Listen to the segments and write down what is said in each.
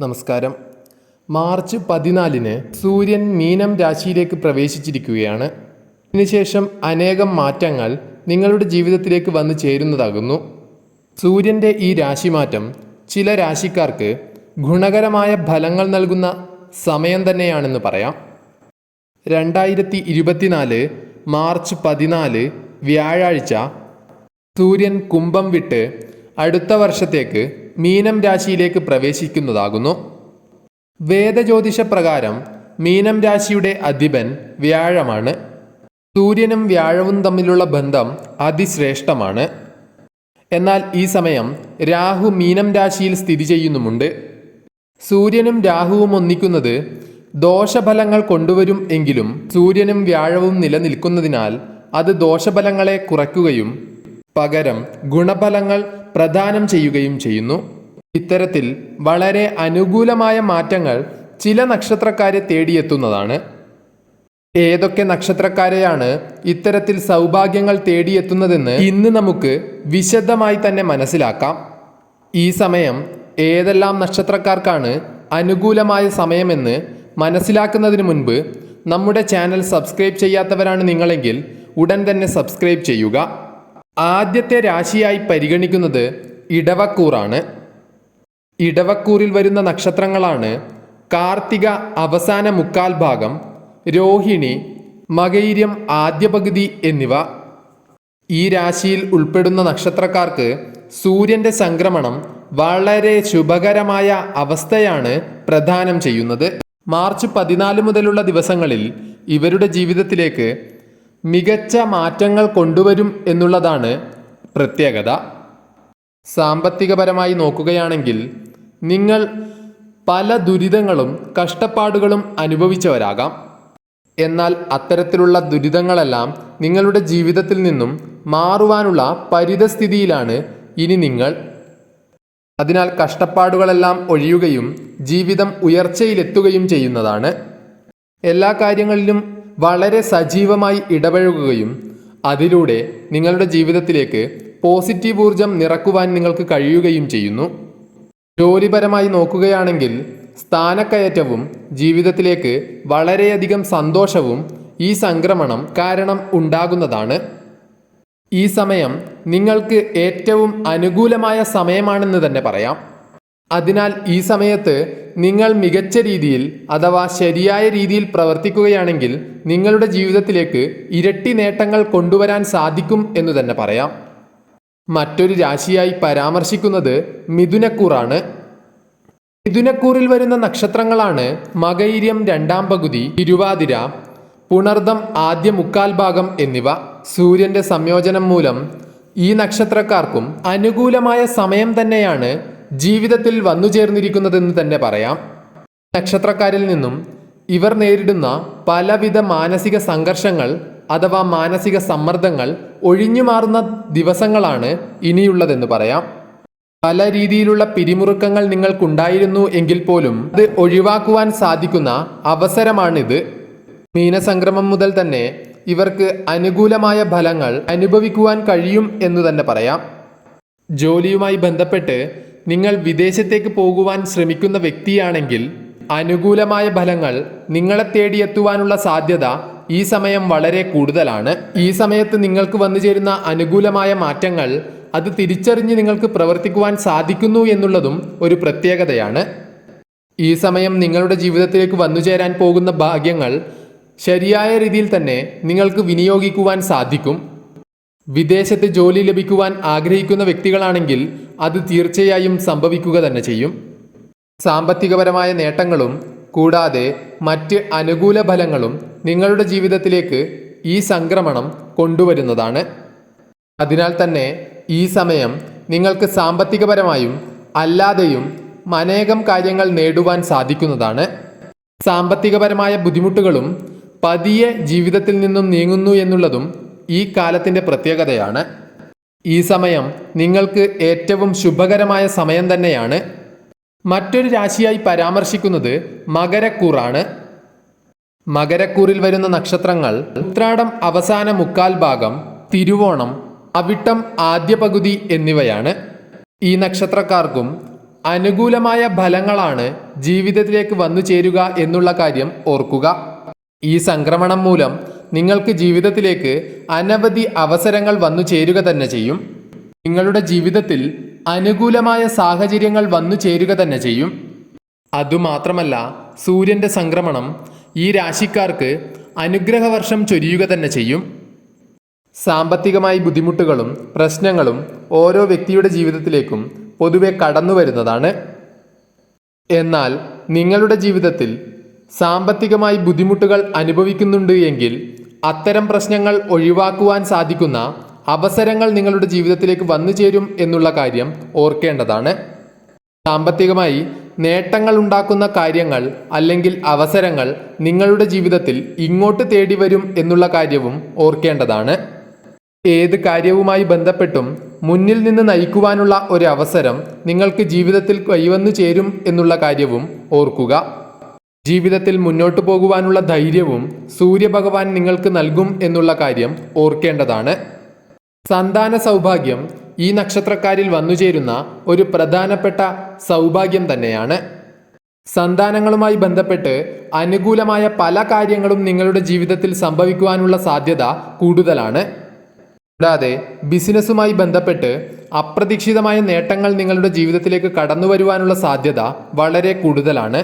നമസ്കാരം. മാർച്ച് പതിനാലിന് സൂര്യൻ മീനം രാശിയിലേക്ക് പ്രവേശിച്ചിരിക്കുകയാണ്. ഇതിനുശേഷം അനേകം മാറ്റങ്ങൾ നിങ്ങളുടെ ജീവിതത്തിലേക്ക് വന്നു ചേരുന്നതാകുന്നു. സൂര്യന്റെ ഈ രാശിമാറ്റം ചില രാശിക്കാർക്ക് ഗുണകരമായ ഫലങ്ങൾ നൽകുന്ന സമയം തന്നെയാണെന്ന് പറയാം. രണ്ടായിരത്തി ഇരുപത്തിനാല് മാർച്ച് പതിനാല് വ്യാഴാഴ്ച സൂര്യൻ കുംഭം വിട്ട് അടുത്ത വർഷത്തേക്ക് മീനം രാശിയിലേക്ക് പ്രവേശിക്കുന്നതാകുന്നു. വേദജ്യോതിഷ പ്രകാരം മീനം രാശിയുടെ അധിപൻ വ്യാഴമാണ്. സൂര്യനും വ്യാഴവും തമ്മിലുള്ള ബന്ധം അതിശ്രേഷ്ഠമാണ്. എന്നാൽ ഈ സമയം രാഹു മീനം രാശിയിൽ സ്ഥിതി ചെയ്യുന്നുമുണ്ട്. സൂര്യനും രാഹുവും ഒന്നിക്കുന്നത് ദോഷഫലങ്ങൾ കൊണ്ടുവരും എങ്കിലും സൂര്യനും വ്യാഴവും നിലനിൽക്കുന്നതിനാൽ അത് ദോഷഫലങ്ങളെ കുറയ്ക്കുകയും പകരം ഗുണഫലങ്ങൾ പ്രദാനം ചെയ്യുകയും ചെയ്യുന്നു. ഇത്തരത്തിൽ വളരെ അനുകൂലമായ മാറ്റങ്ങൾ ചില നക്ഷത്രക്കാരെ തേടിയെത്തുന്നതാണ്. ഏതൊക്കെ നക്ഷത്രക്കാരെയാണ് ഇത്തരത്തിൽ സൗഭാഗ്യങ്ങൾ തേടിയെത്തുന്നതെന്ന് ഇന്ന് നമുക്ക് വിശദമായി തന്നെ മനസ്സിലാക്കാം. ഈ സമയം ഏതെല്ലാം നക്ഷത്രക്കാർക്കാണ് അനുകൂലമായ സമയമെന്ന് മനസ്സിലാക്കുന്നതിന് മുൻപ് നമ്മുടെ ചാനൽ സബ്സ്ക്രൈബ് ചെയ്യാത്തവരാണ് നിങ്ങളെങ്കിൽ ഉടൻ തന്നെ സബ്സ്ക്രൈബ് ചെയ്യുക. ആദ്യത്തെ രാശിയായി പരിഗണിക്കുന്നത് ഇടവക്കൂറാണ്. ഇടവക്കൂറിൽ വരുന്ന നക്ഷത്രങ്ങളാണ് കാർത്തിക അവസാന മുക്കാൽ ഭാഗം രോഹിണി മകൈര്യം ആദ്യ പകുതി എന്നിവ. ഈ രാശിയിൽ ഉൾപ്പെടുന്ന നക്ഷത്രക്കാർക്ക് സൂര്യന്റെ സംക്രമണം വളരെ ശുഭകരമായ അവസ്ഥയാണ് പ്രദാനം ചെയ്യുന്നത്. മാർച്ച് പതിനാല് മുതലുള്ള ദിവസങ്ങളിൽ ഇവരുടെ ജീവിതത്തിലേക്ക് മികച്ച മാറ്റങ്ങൾ കൊണ്ടുവരും എന്നുള്ളതാണ് പ്രത്യേകത. സാമ്പത്തികപരമായി നോക്കുകയാണെങ്കിൽ നിങ്ങൾ പല ദുരിതങ്ങളും കഷ്ടപ്പാടുകളും അനുഭവിച്ചവരാകാം. എന്നാൽ അത്തരത്തിലുള്ള ദുരിതങ്ങളെല്ലാം നിങ്ങളുടെ ജീവിതത്തിൽ നിന്നും മാറുവാനുള്ള പരിതസ്ഥിതിയിലാണ് ഇനി നിങ്ങൾ. അതിനാൽ കഷ്ടപ്പാടുകളെല്ലാം ഒഴിയുകയും ജീവിതം ഉയർച്ചയിലെത്തുകയും ചെയ്യുന്നതാണ്. എല്ലാ കാര്യങ്ങളിലും വളരെ സജീവമായി ഇടപഴകുകയും അതിലൂടെ നിങ്ങളുടെ ജീവിതത്തിലേക്ക് പോസിറ്റീവ് ഊർജം നിറക്കുവാൻ നിങ്ങൾക്ക് കഴിയുകയും ചെയ്യുന്നു. ജോലിപരമായി നോക്കുകയാണെങ്കിൽ സ്ഥാനക്കയറ്റവും ജീവിതത്തിലേക്ക് വളരെയധികം സന്തോഷവും ഈ സംക്രമണം കാരണം ഉണ്ടാകുന്നതാണ്. ഈ സമയം നിങ്ങൾക്ക് ഏറ്റവും അനുകൂലമായ സമയമാണെന്ന് തന്നെ പറയാം. അതിനാൽ ഈ സമയത്ത് നിങ്ങൾ മികച്ച രീതിയിൽ അഥവാ ശരിയായ രീതിയിൽ പ്രവർത്തിക്കുകയാണെങ്കിൽ നിങ്ങളുടെ ജീവിതത്തിലേക്ക് ഇരട്ടി നേട്ടങ്ങൾ കൊണ്ടുവരാൻ സാധിക്കും എന്ന് തന്നെ പറയാം. മറ്റൊരു രാശിയായി പരാമർശിക്കുന്നത് മിഥുനക്കൂറാണ്. മിഥുനക്കൂറിൽ വരുന്ന നക്ഷത്രങ്ങളാണ് മകൈര്യം രണ്ടാം പകുതി തിരുവാതിര പുണർദം ആദ്യ മുക്കാൽ ഭാഗം എന്നിവ. സൂര്യന്റെ സംയോജനം മൂലം ഈ നക്ഷത്രക്കാർക്കും അനുകൂലമായ സമയം തന്നെയാണ് ജീവിതത്തിൽ വന്നു ചേർന്നിരിക്കുന്നതെന്ന് തന്നെ പറയാം. നക്ഷത്രക്കാരിൽ നിന്നും ഇവർ നേരിടുന്ന പലവിധ മാനസിക സംഘർഷങ്ങൾ അഥവാ മാനസിക സമ്മർദ്ദങ്ങൾ ഒഴിഞ്ഞുമാറുന്ന ദിവസങ്ങളാണ് ഇനിയുള്ളതെന്ന് പറയാം. പല രീതിയിലുള്ള പിരിമുറുക്കങ്ങൾ നിങ്ങൾക്കുണ്ടായിരുന്നു എങ്കിൽ പോലും അത് ഒഴിവാക്കുവാൻ സാധിക്കുന്ന അവസരമാണിത്. മീനസംക്രമം മുതൽ തന്നെ ഇവർക്ക് അനുകൂലമായ ഫലങ്ങൾ അനുഭവിക്കുവാൻ കഴിയും എന്ന് തന്നെ പറയാം. ജോലിയുമായി ബന്ധപ്പെട്ട് നിങ്ങൾ വിദേശത്തേക്ക് പോകുവാൻ ശ്രമിക്കുന്ന വ്യക്തിയാണെങ്കിൽ അനുകൂലമായ ഫലങ്ങൾ നിങ്ങളെ തേടിയെത്തുവാനുള്ള സാധ്യത ഈ സമയം വളരെ കൂടുതലാണ്. ഈ സമയത്ത് നിങ്ങൾക്ക് വന്നു ചേരുന്ന അനുകൂലമായ മാറ്റങ്ങൾ അത് തിരിച്ചറിഞ്ഞ് നിങ്ങൾക്ക് പ്രവർത്തിക്കുവാൻ സാധിക്കുന്നു എന്നുള്ളതും ഒരു പ്രത്യേകതയാണ്. ഈ സമയം നിങ്ങളുടെ ജീവിതത്തിലേക്ക് വന്നു ചേരാൻ പോകുന്ന ഭാഗ്യങ്ങൾ ശരിയായ രീതിയിൽ തന്നെ നിങ്ങൾക്ക് വിനിയോഗിക്കുവാൻ സാധിക്കും. വിദേശത്ത് ജോലി ലഭിക്കുവാൻ ആഗ്രഹിക്കുന്ന വ്യക്തികളാണെങ്കിൽ അത് തീർച്ചയായും സംഭവിക്കുക തന്നെ ചെയ്യും. സാമ്പത്തികപരമായ നേട്ടങ്ങളും കൂടാതെ മറ്റ് അനുകൂല ഫലങ്ങളും നിങ്ങളുടെ ജീവിതത്തിലേക്ക് ഈ സംക്രമണം കൊണ്ടുവരുന്നതാണ്. അതിനാൽ തന്നെ ഈ സമയം നിങ്ങൾക്ക് സാമ്പത്തികപരമായും അല്ലാതെയും അനേകം കാര്യങ്ങൾ നേടുവാൻ സാധിക്കുന്നതാണ്. സാമ്പത്തികപരമായ ബുദ്ധിമുട്ടുകളും പതിയെ ജീവിതത്തിൽ നിന്നും നീങ്ങുന്നു എന്നുള്ളതും ഈ കാലത്തിന്റെ പ്രത്യേകതയാണ്. ഈ സമയം നിങ്ങൾക്ക് ഏറ്റവും ശുഭകരമായ സമയം തന്നെയാണ്. മറ്റൊരു രാശിയായി പരാമർശിക്കുന്നത് മകരക്കൂറാണ് മകരക്കൂറിൽ വരുന്ന നക്ഷത്രങ്ങൾ ഉത്രാടം അവസാന മുക്കാൽ ഭാഗം തിരുവോണം അവിട്ടം ആദ്യ പകുതി എന്നിവയാണ്. ഈ നക്ഷത്രക്കാർക്കും അനുകൂലമായ ഫലങ്ങളാണ് ജീവിതത്തിലേക്ക് വന്നു ചേരുക എന്നുള്ള കാര്യം ഓർക്കുക. ഈ സംക്രമണം മൂലം നിങ്ങൾക്ക് ജീവിതത്തിലേക്ക് അനവധി അവസരങ്ങൾ വന്നു ചേരുക തന്നെ ചെയ്യും. നിങ്ങളുടെ ജീവിതത്തിൽ അനുകൂലമായ സാഹചര്യങ്ങൾ വന്നു ചേരുക തന്നെ ചെയ്യും. അതുമാത്രമല്ല സൂര്യന്റെ സംക്രമണം ഈ രാശിക്കാർക്ക് അനുഗ്രഹവർഷം ചൊരിയുക തന്നെ ചെയ്യും. സാമ്പത്തികമായി ബുദ്ധിമുട്ടുകളും പ്രശ്നങ്ങളും ഓരോ വ്യക്തിയുടെ ജീവിതത്തിലേക്കും പൊതുവെ കടന്നു വരുന്നതാണ്. എന്നാൽ നിങ്ങളുടെ ജീവിതത്തിൽ സാമ്പത്തികമായി ബുദ്ധിമുട്ടുകൾ അനുഭവിക്കുന്നുണ്ട് എങ്കിൽ അത്തരം പ്രശ്നങ്ങൾ ഒഴിവാക്കുവാൻ സാധിക്കുന്ന അവസരങ്ങൾ നിങ്ങളുടെ ജീവിതത്തിലേക്ക് വന്നു ചേരും എന്നുള്ള കാര്യം ഓർക്കേണ്ടതാണ്. സാമ്പത്തികമായി നേട്ടങ്ങൾ ഉണ്ടാക്കുന്ന കാര്യങ്ങൾ അല്ലെങ്കിൽ അവസരങ്ങൾ നിങ്ങളുടെ ജീവിതത്തിൽ ഇങ്ങോട്ട് തേടി വരും എന്നുള്ള കാര്യവും ഓർക്കേണ്ടതാണ്. ഏത് കാര്യവുമായി ബന്ധപ്പെട്ടും മുന്നിൽ നിന്ന് നയിക്കുവാനുള്ള ഒരു അവസരം നിങ്ങൾക്ക് ജീവിതത്തിൽ കൈവന്നു ചേരും എന്നുള്ള കാര്യവും ഓർക്കുക. ജീവിതത്തിൽ മുന്നോട്ടു പോകുവാനുള്ള ധൈര്യവും സൂര്യഭഗവാൻ നിങ്ങൾക്ക് നൽകും എന്നുള്ള കാര്യം ഓർക്കേണ്ടതാണ്. സന്താന സൗഭാഗ്യം ഈ നക്ഷത്രക്കാരിൽ വന്നുചേരുന്ന ഒരു പ്രധാനപ്പെട്ട സൗഭാഗ്യം തന്നെയാണ്. സന്താനങ്ങളുമായി ബന്ധപ്പെട്ട് അനുകൂലമായ പല കാര്യങ്ങളും നിങ്ങളുടെ ജീവിതത്തിൽ സംഭവിക്കുവാനുള്ള സാധ്യത കൂടുതലാണ്. കൂടാതെ ബിസിനസ്സുമായി ബന്ധപ്പെട്ട് അപ്രതീക്ഷിതമായ നേട്ടങ്ങൾ നിങ്ങളുടെ ജീവിതത്തിലേക്ക് കടന്നു വരുവാനുള്ള സാധ്യത വളരെ കൂടുതലാണ്.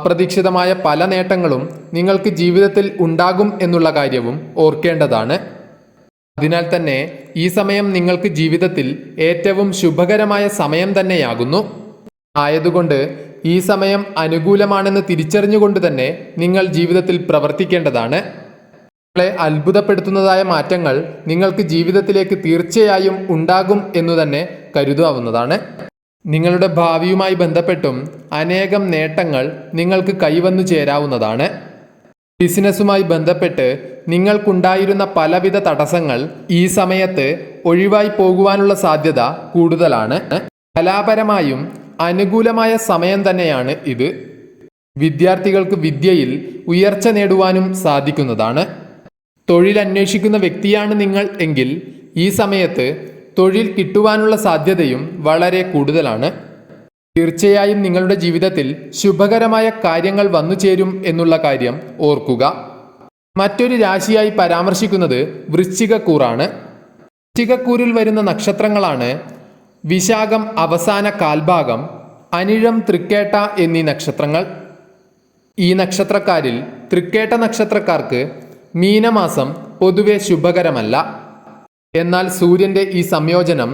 അപ്രതീക്ഷിതമായ പല നേട്ടങ്ങളും നിങ്ങൾക്ക് ജീവിതത്തിൽ ഉണ്ടാകും എന്നുള്ള കാര്യവും ഓർക്കേണ്ടതാണ്. അതിനാൽ തന്നെ ഈ സമയം നിങ്ങൾക്ക് ജീവിതത്തിൽ ഏറ്റവും ശുഭകരമായ സമയം തന്നെയാകുന്നു. ആയതുകൊണ്ട് ഈ സമയം അനുകൂലമാണെന്ന് തിരിച്ചറിഞ്ഞുകൊണ്ട് തന്നെ നിങ്ങൾ ജീവിതത്തിൽ പ്രവർത്തിക്കേണ്ടതാണ്. നിങ്ങളെ അത്ഭുതപ്പെടുത്തുന്നതായ മാറ്റങ്ങൾ നിങ്ങൾക്ക് ജീവിതത്തിലേക്ക് തീർച്ചയായും ഉണ്ടാകും എന്നു തന്നെ കരുതാവുന്നതാണ്. നിങ്ങളുടെ ഭാവിയുമായി ബന്ധപ്പെട്ടും അനേകം നേട്ടങ്ങൾ നിങ്ങൾക്ക് കൈവന്നു ചേരാവുന്നതാണ്. ബിസിനസ്സുമായി ബന്ധപ്പെട്ട് നിങ്ങൾക്കുണ്ടായിരുന്ന പലവിധ തടസ്സങ്ങൾ ഈ സമയത്ത് ഒഴിവായി പോകുവാനുള്ള സാധ്യത കൂടുതലാണ്. കലാപരമായും അനുകൂലമായ സമയം തന്നെയാണ് ഇത്. വിദ്യാർത്ഥികൾക്ക് വിദ്യയിൽ ഉയർച്ച നേടുവാനും സാധിക്കുന്നതാണ്. തൊഴിൽ അന്വേഷിക്കുന്ന വ്യക്തിയാണ് നിങ്ങൾ എങ്കിൽ ഈ സമയത്ത് തൊഴിൽ കിട്ടുവാനുള്ള സാധ്യതയും വളരെ കൂടുതലാണ്. തീർച്ചയായും നിങ്ങളുടെ ജീവിതത്തിൽ ശുഭകരമായ കാര്യങ്ങൾ വന്നു ചേരും എന്നുള്ള കാര്യം ഓർക്കുക. മറ്റൊരു രാശിയായി പരാമർശിക്കുന്നത് വൃശ്ചികക്കൂറാണ്. വൃശ്ചികക്കൂറിൽ വരുന്ന നക്ഷത്രങ്ങളാണ് വിശാഖം അവസാന കാൽഭാഗം അനിഴം തൃക്കേട്ട എന്നീ നക്ഷത്രങ്ങൾ. ഈ നക്ഷത്രക്കാരിൽ തൃക്കേട്ട നക്ഷത്രക്കാർക്ക് മീനമാസം പൊതുവെ ശുഭകരമല്ല. എന്നാൽ സൂര്യന്റെ ഈ സംയോജനം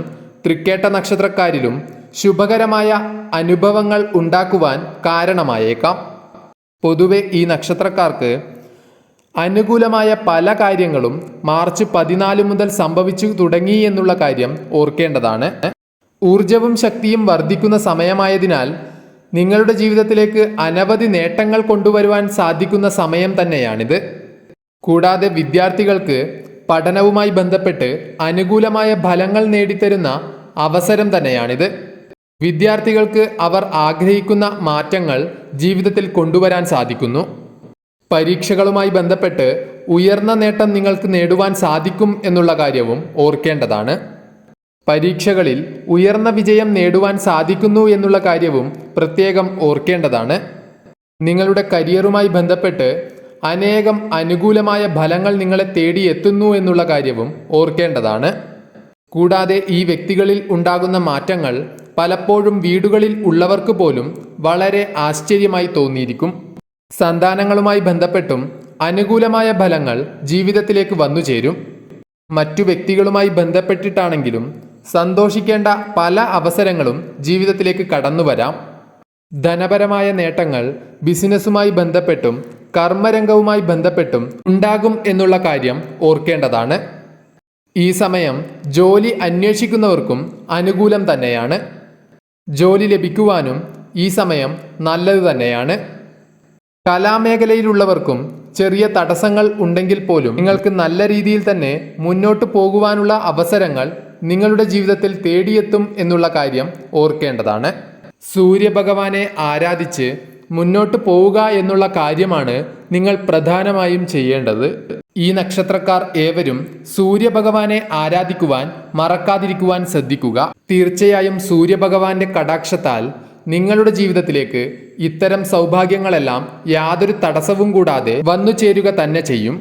തൃക്കേട്ട നക്ഷത്രക്കാരിലും ശുഭകരമായ അനുഭവങ്ങൾ ഉണ്ടാക്കുവാൻ കാരണമായേക്കാം. പൊതുവെ ഈ നക്ഷത്രക്കാർക്ക് അനുകൂലമായ പല കാര്യങ്ങളും മാർച്ച് പതിനാല് മുതൽ സംഭവിച്ചു തുടങ്ങി എന്നുള്ള കാര്യം ഓർക്കേണ്ടതാണ്. ഊർജവും ശക്തിയും വർദ്ധിക്കുന്ന സമയമായതിനാൽ നിങ്ങളുടെ ജീവിതത്തിലേക്ക് അനവധി നേട്ടങ്ങൾ കൊണ്ടുവരുവാൻ സാധിക്കുന്ന സമയം തന്നെയാണിത്. കൂടാതെ വിദ്യാർത്ഥികൾക്ക് പഠനവുമായി ബന്ധപ്പെട്ട് അനുകൂലമായ ഫലങ്ങൾ നേടിത്തരുന്ന അവസരം തന്നെയാണിത്. വിദ്യാർത്ഥികൾക്ക് അവർ ആഗ്രഹിക്കുന്ന മാറ്റങ്ങൾ ജീവിതത്തിൽ കൊണ്ടുവരാൻ സാധിക്കുന്നു. പരീക്ഷകളുമായി ബന്ധപ്പെട്ട് ഉയർന്ന നേട്ടം നിങ്ങൾക്ക് നേടുവാൻ സാധിക്കും എന്നുള്ള കാര്യവും ഓർക്കേണ്ടതാണ്. പരീക്ഷകളിൽ ഉയർന്ന വിജയം നേടുവാൻ സാധിക്കുന്നു എന്നുള്ള കാര്യവും പ്രത്യേകം ഓർക്കേണ്ടതാണ്. നിങ്ങളുടെ കരിയറുമായി ബന്ധപ്പെട്ട് അനേകം അനുകൂലമായ ഫലങ്ങൾ നിങ്ങളെ തേടിയെത്തുന്നു എന്നുള്ള കാര്യവും ഓർക്കേണ്ടതാണ്. കൂടാതെ ഈ വ്യക്തികളിൽ ഉണ്ടാകുന്ന മാറ്റങ്ങൾ പലപ്പോഴും വീടുകളിൽ ഉള്ളവർക്ക് പോലും വളരെ ആശ്ചര്യമായി തോന്നിയിരിക്കും. സന്താനങ്ങളുമായി ബന്ധപ്പെട്ടും അനുകൂലമായ ഫലങ്ങൾ ജീവിതത്തിലേക്ക് വന്നു ചേരും. മറ്റു വ്യക്തികളുമായി ബന്ധപ്പെട്ടിട്ടാണെങ്കിലും സന്തോഷിക്കേണ്ട പല അവസരങ്ങളും ജീവിതത്തിലേക്ക് കടന്നു വരാം. ധനപരമായ നേട്ടങ്ങൾ ബിസിനസ്സുമായി ബന്ധപ്പെട്ടും കർമ്മരംഗവുമായി ബന്ധപ്പെട്ടും ഉണ്ടാകും എന്നുള്ള കാര്യം ഓർക്കേണ്ടതാണ്. ഈ സമയം ജോലി അന്വേഷിക്കുന്നവർക്കും അനുകൂലം തന്നെയാണ്. ജോലി ലഭിക്കുവാനും ഈ സമയം നല്ലത് തന്നെയാണ്. കലാമേഖലയിലുള്ളവർക്കും ചെറിയ തടസ്സങ്ങൾ ഉണ്ടെങ്കിൽ പോലും നിങ്ങൾക്ക് നല്ല രീതിയിൽ തന്നെ മുന്നോട്ട് പോകുവാനുള്ള അവസരങ്ങൾ നിങ്ങളുടെ ജീവിതത്തിൽ തേടിയെത്തും എന്നുള്ള കാര്യം ഓർക്കേണ്ടതാണ്. സൂര്യഭഗവാനെ ആരാധിച്ച് മുന്നോട്ട് പോവുക എന്നുള്ള കാര്യമാണ് നിങ്ങൾ പ്രധാനമായും ചെയ്യേണ്ടത്. ഈ നക്ഷത്രക്കാർ ഏവരും സൂര്യഭഗവാനെ ആരാധിക്കുവാൻ മറക്കാതിരിക്കുവാൻ ശ്രദ്ധിക്കുക. തീർച്ചയായും സൂര്യഭഗവാന്റെ കടാക്ഷത്താൽ നിങ്ങളുടെ ജീവിതത്തിലേക്ക് ഇത്തരം സൗഭാഗ്യങ്ങളെല്ലാം യാതൊരു തടസ്സവും കൂടാതെ വന്നു ചേരുക തന്നെ ചെയ്യും.